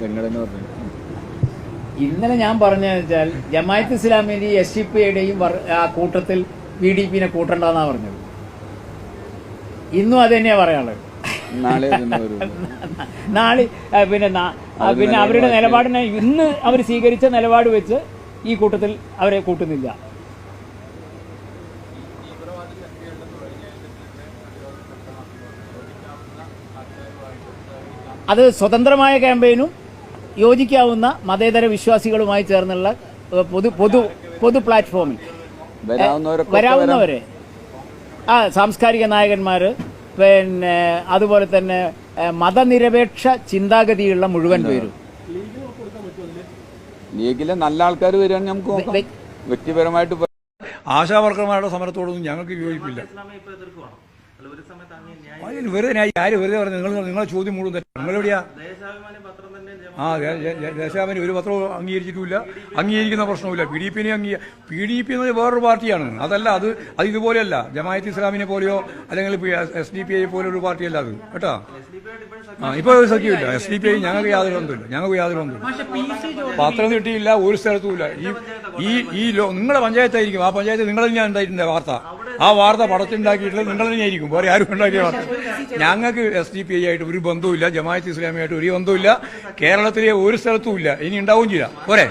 പറഞ്ഞു ഇന്നലെ ഞാൻ പറഞ്ഞതെന്ന് വെച്ചാൽ ജമായത്ത് ഇസ്ലാമിന്റെയും എസ് ഡി പി ഐയുടെയും ആ കൂട്ടത്തിൽ പി ഡി പിനെ കൂട്ടണ്ടെന്നാ പറഞ്ഞത്. ഇന്നും അത് തന്നെയാ പറയാനുള്ളത്. നാളെ പിന്നെ പിന്നെ അവരുടെ നിലപാടിനെ ഇന്ന് അവർ സ്വീകരിച്ച നിലപാട് വെച്ച് ഈ കൂട്ടത്തിൽ അവരെ കൂട്ടുന്നില്ല. അത് സ്വതന്ത്രമായ ക്യാമ്പയിനും യോജിക്കാവുന്ന മതേതര വിശ്വാസികളുമായി ചേർന്നുള്ള പൊതു പൊതു പൊതു പ്ലാറ്റ്ഫോമിൽ. വരാവുന്നവരെ. ആ സാംസ്കാരിക നായകന്മാർ പിന്നെ അതുപോലെ തന്നെ മതനിരപേക്ഷ ചിന്താഗതിയുള്ള മുഴുവൻ പേരും. ലീഗിലെ നല്ല ആൾക്കാർ വരികയാണെങ്കിൽ നമുക്ക് വ്യക്തിപരമായിട്ട് ആശാവർക്കർമാരുടെ ആശാ വർക്കർമാരുടെ സമരത്തോടൊന്നും ഞങ്ങൾക്ക് യോജിപ്പില്ല. അതിന് വെറുതെ ഞാൻ ആര് വെറുതെ പറഞ്ഞു? നിങ്ങൾ നിങ്ങളെ ചോദ്യം മുഴുവൻ തെറ്റാണ് നിങ്ങളെവിടെയാ ആ ദേശാഭിമാനി ഒരു പത്രവും അംഗീകരിച്ചിട്ടില്ല അംഗീകരിക്കുന്ന പ്രശ്നവുമില്ല. പി ഡി പിനെ അംഗീ പി ഡി പി എന്നത് വേറൊരു പാർട്ടിയാണ്. അതല്ല അത് അത് ഇതുപോലെയല്ല. ജമായത്ത് ഇസ്ലാമിനെ പോലെയോ അല്ലെങ്കിൽ എസ് ഡി പി ഐ പോലെ ഒരു പാർട്ടിയല്ല അത്. കേട്ടോ? ആ ഇപ്പൊ ഒരു സഖ്യമില്ല. എസ് ഡി പി ഐ ഞങ്ങൾക്ക് യാതൊരു ബന്ധമില്ല ഞങ്ങൾക്ക് യാതൊരു ബന്ധമില്ല പത്രം കിട്ടിയില്ല ഒരു സ്ഥലത്തുമില്ല. ഈ ഈ നിങ്ങളുടെ പഞ്ചായത്തായിരിക്കും. ആ പഞ്ചായത്ത് നിങ്ങളിൽ ഞാൻ ഉണ്ടായിട്ടുണ്ട് വാർത്ത. ആ വാർത്ത പടച്ചുണ്ടാക്കിയിട്ടുള്ളത് നിങ്ങൾ തന്നെയായിരിക്കും വേറെ ആരും ഉണ്ടാക്കിയ വാർത്ത. ഞങ്ങൾക്ക് എസ് ഡി പി ഐ ആയിട്ട് ഒരു ബന്ധവുമില്ല ജമാഅത്ത് ഇസ്ലാമിയായിട്ട് ഒരു ബന്ധവുമില്ല കേരളത്തിലെ ഒരു സ്ഥലത്തും ഇല്ല ഇനി ഉണ്ടാവുകയും ചെയ്യാം. പോരെ?